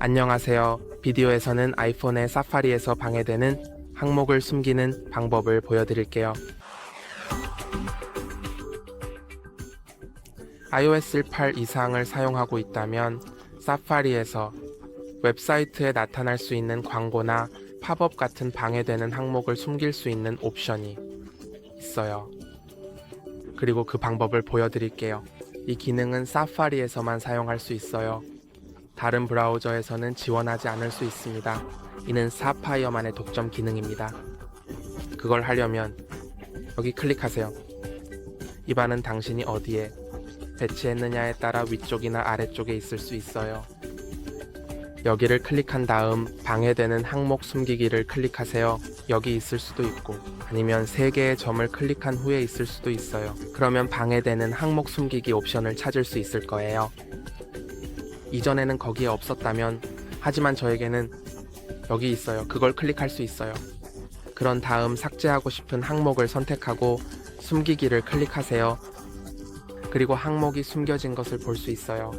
안녕하세요. 비디오에서는 아이폰의 사파리에서 방해되는 항목을 숨기는 방법을 보여드릴게요. iOS 8 이상을 사용하고 있다면 사파리에서 웹사이트에 나타날 수 있는 광고나 팝업 같은 방해되는 항목을 숨길 수 있는 옵션이 있어요. 그리고 그 방법을 보여드릴게요. 이 기능은 사파리에서만 사용할 수 있어요. 다른 브라우저에서는 지원하지 않을 수 있습니다. 이는 사파이어만의 독점 기능입니다. 그걸 하려면 여기 클릭하세요. 이 반은 당신이 어디에 배치했느냐에 따라 위쪽이나 아래쪽에 있을 수 있어요. 여기를 클릭한 다음 방해되는 항목 숨기기를 클릭하세요. 여기 있을 수도 있고 아니면 세 개의 점을 클릭한 후에 있을 수도 있어요. 그러면 방해되는 항목 숨기기 옵션을 찾을 수 있을 거예요. 이전에는 거기에 없었다면 하지만 저에게는 여기 있어요. 그걸 클릭할 수 있어요. 그런 다음 삭제하고 싶은 항목을 선택하고 숨기기를 클릭하세요. 그리고 항목이 숨겨진 것을 볼 수 있어요.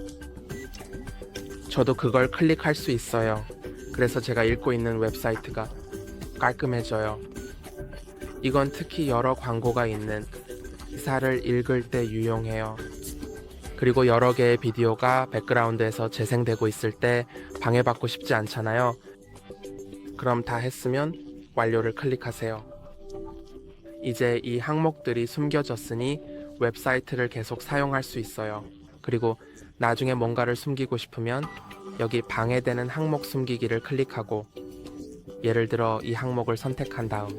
저도 그걸 클릭할 수 있어요. 그래서 제가 읽고 있는 웹사이트가 깔끔해져요. 이건 특히 여러 광고가 있는 기사를 읽을 때 유용해요. 그리고 여러 개의 비디오가 백그라운드에서 재생되고 있을 때 방해받고 싶지 않잖아요. 그럼 다 했으면 완료를 클릭하세요. 이제 이 항목들이 숨겨졌으니 웹사이트를 계속 사용할 수 있어요. 그리고 나중에 뭔가를 숨기고 싶으면 여기 방해되는 항목 숨기기를 클릭하고 예를 들어 이 항목을 선택한 다음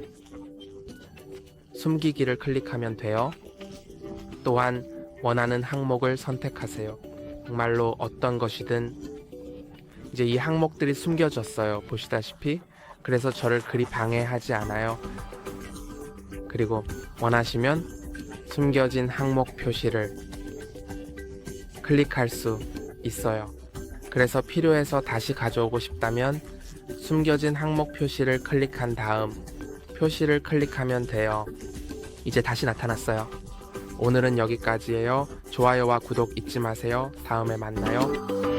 숨기기를 클릭하면 돼요. 또한 원하는 항목을 선택하세요. 정말로 어떤 것이든 이제 이 항목들이 숨겨졌어요. 보시다시피 그래서 저를 그리 방해하지 않아요. 그리고 원하시면 숨겨진 항목 표시를 클릭할 수 있어요. 그래서 필요해서 다시 가져오고 싶다면 숨겨진 항목 표시를 클릭한 다음 표시를 클릭하면 돼요. 이제 다시 나타났어요. 오늘은 여기까지예요. 좋아요와 구독 잊지 마세요. 다음에 만나요.